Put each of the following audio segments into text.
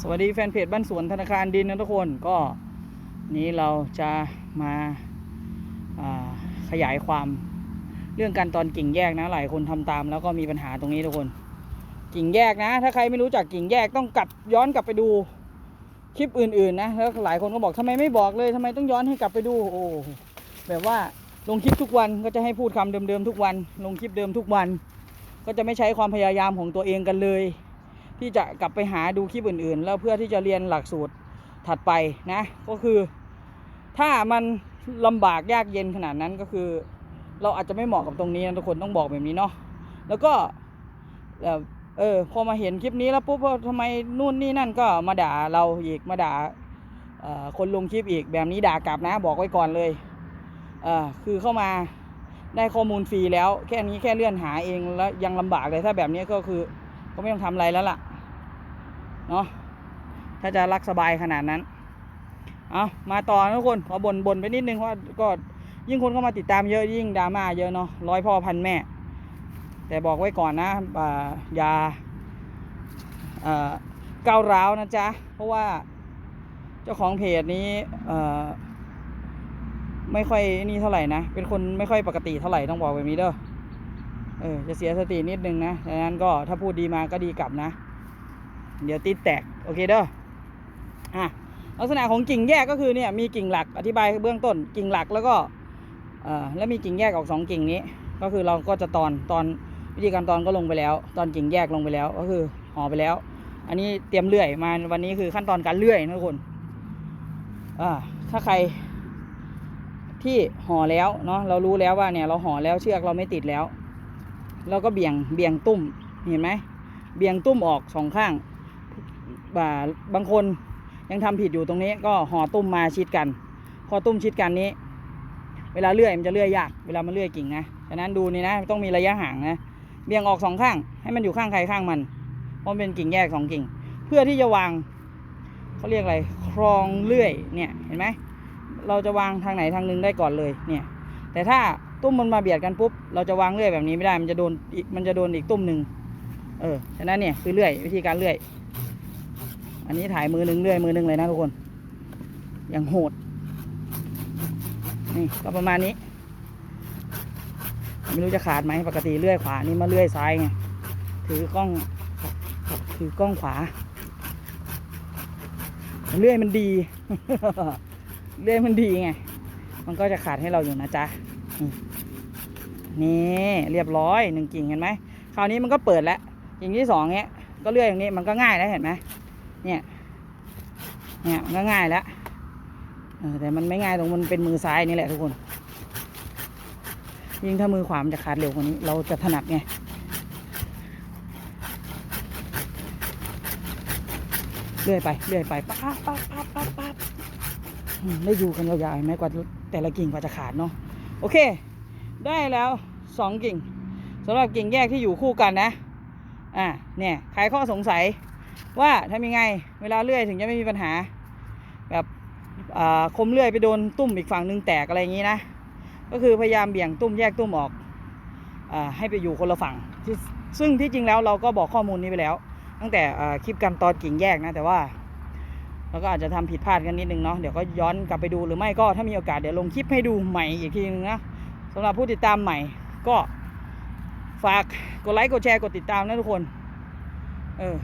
สวัสดีแฟนเพจบ้านสวนธนาคารดินนะทุกคนก็นี้เราจะมาาขยายความเรื่องการตอนกิ่งแยกนะหลายคนทำตามแล้วก็มีปัญหาตรงนี้ทุกคน กิ่งแยกนะ ถ้าใครไม่รู้จักกิ่งแยกต้องกลับย้อนกลับไปดูคลิปอื่นๆนะแล้วหลายคนก็บอกทำไมไม่บอกเลยทำไมต้องย้อนให้กลับไปดูโอ้แบบว่าลงคลิปทุกวันก็จะให้พูดคำเดิมๆทุกวัน ลงคลิปเดิมทุกวัน ก็จะไม่ใช้ความพยายามของตัวเองกันเลย ที่จะกลับไปหาดูคลิปอื่นๆ แล้วเพื่อที่จะเรียนหลักสูตรถัดไปนะ ก็คือ ถ้ามันลำบากยากเย็นขนาดนั้นก็คือ เราอาจจะไม่เหมาะกับตรงนี้นะทุกคนต้องบอกแบบนี้เนาะแล้วก็เออเออพอมาเห็นคลิปนี้แล้วปุ๊บว่าทำไมนู่นนี่นั่นก็มาด่าเราอีกมาด่าคนลงคลิปอีกแบบนี้ด่ากลับนะบอกไว้ก่อนเลยเออคือเข้ามาได้ข้อมูลฟรีแล้ว แค่นี้แค่เลื่อนหาเองแล้วยังลำบากเลยถ้าแบบนี้ก็คือก็ไม่ต้องทำอะไรแล้วล่ะ เนาะถ้าจะรักสบายขนาดนั้น เอามาต่อนะทุกคนขอบ่นบ่นไปนิดนึงว่าก็ยิ่งคนเข้ามาติดตามเยอะยิ่งดราม่าเยอะเนาะร้อยพ่อพันแม่ แต่บอกไว้ก่อนนะอ่าย่าเอ่อก้าวร้าวนะจ๊ะ เพราะว่าเจ้าของเพจนี้เอ่อไม่ค่อยนี่เท่าไหร่นะ เป็นคนไม่ค่อยปกติเท่าไหร่ต้องบอกแบบนี้เด้อเออจะเสียสตินิดนึงนะดังนั้นก็ถ้าพูดดีมาก็ดีกลับนะ เดี๋ยวติดแตก โอเคเด้ออะลักษณะของกิ่งแยกก็คือเนี่ยมีกิ่งหลักอธิบายเบื้องต้นกิ่งหลักแล้วก็เอ่อแล้วมีกิ่งแยกออกสองกิ่งนี้ ก็คือเราก็จะตอนตอนวิธีการตอนก็ลงไปแล้ว ตอนกิ่งแยกลงไปแล้วก็คือห่อไปแล้ว อันนี้เตรียมเลื่อยมาวันนี้คือขั้นตอนการเลื่อยนะทุกคนอ่าถ้าใครที่ห่อแล้วเนาะเรารู้แล้วว่าเนี่ยเราห่อแล้วเชือกเราไม่ติดแล้ว เราก็เบี่ยงเบี่ยงตุ้มเห็นไหมเบี่ยงตุ้มออกสองข้าง บ่าบางคนยังทำผิดอยู่ตรงนี้ก็ห่อตุ้มมาชิดกัน พอตุ้มชิดกันนี้ เวลาเลื่อยมันจะเลื่อยยากเวลามันเลื่อยกิ่งนะฉะนั้นดูนี่นะต้องมีระยะห่างนะเบี่ยงออกสองข้าง ให้มันอยู่ข้างใครข้างมันเพราะเป็นกิ่งแยกสองกิ่ง เพื่อที่จะวางเขาเรียกอะไรครองเลื่อยเนี่ยเห็นไหมเราจะวางทางไหนทางหนึงได้ก่อนเลยเนี่ยแต่ถ้าตุ้มมันมาเบียดกันปุ๊บเราจะวางเลื่อยแบบนี้ไม่ได้มันจะโดนมันจะโดนอีกตุ้มหนึ่งเออฉะนั้นเนี่ยคือเลื่อยวิธีการเลื่อย อันนี้ถ่ายมือหนึ่งเลื่อยมือหนึ่งเลยนะทุกคน อย่างโหด นี่ก็ประมาณนี้ ไม่รู้จะขาดไหมปกติเลื่อยขวานี่มาเลื่อยซ้ายไง ถือกล้อง ถือกล้องขวา เลื่อยมันดี เลื่อยมันดีไง มันก็จะขาดให้เราอยู่นะจ๊ะ นี่เรียบร้อยหนึ่งกิ่งเห็นไหม คราวนี้มันก็เปิดแล้วกิ่งที่สองเนี้ย ก็เลื่อยอย่างนี้มันก็ง่ายแล้วเห็นไหม เนี่ย เนี่ยมันก็ง่ายแล้วเออแต่มันไม่ง่ายตรงมันเป็นมือซ้ายนี่แหละทุกคน ยิ่งถ้ามือขวามันจะขาดเร็วกว่านี้ เราจะถนัดไงเลื่อยไปเลื่อยไปปั๊บปั๊บปั๊บปั๊บปั๊บได้ดูกันยาวๆไหมกว่าแต่ละกิ่งกว่าจะขาดเนาะโอเค ได้แล้วสองกิ่งสำหรับกิ่งแยกที่อยู่คู่กันนะ อ่าเนี่ยใครข้อสงสัย ว่าทำยังไง เวลาเลื่อยถึงจะไม่มีปัญหา แบบคมเลื่อยไปโดนตุ้มอีกฝั่งหนึงแตกอะไรอย่างนี้นะ ก็คือพยายามเบี่ยงตุ้มแยกตุ้มออกอให้ไปอยู่คนละฝั่ง ซึ่งที่จริงแล้วเราก็บอกข้อมูลนี้ไปแล้ว ตั้งแต่คลิปการตอนกิ่งแยกนะแต่ว่าเราก็อาจจะทำผิดพลาดกันนิดนึงเนาะเดี๋ยวก็ย้อนกลับไปดูหรือไม่ก็ถ้ามีโอกาสเดี๋ยวลงคลิปให้ดูใหม่อีกทีนึงนะสำหรับผู้ติดตามใหม่ก็ฝากกดไลค์กดแชร์กดติดตามนะทุกคน เออ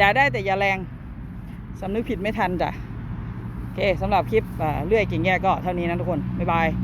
ด่าได้แต่อย่าแรงสำนึกผิดไม่ทันจ้ะโอเคสำหรับคลิปเลื่อยกิ่งแย่ก็เท่านี้นะทุกคน บ๊ายบาย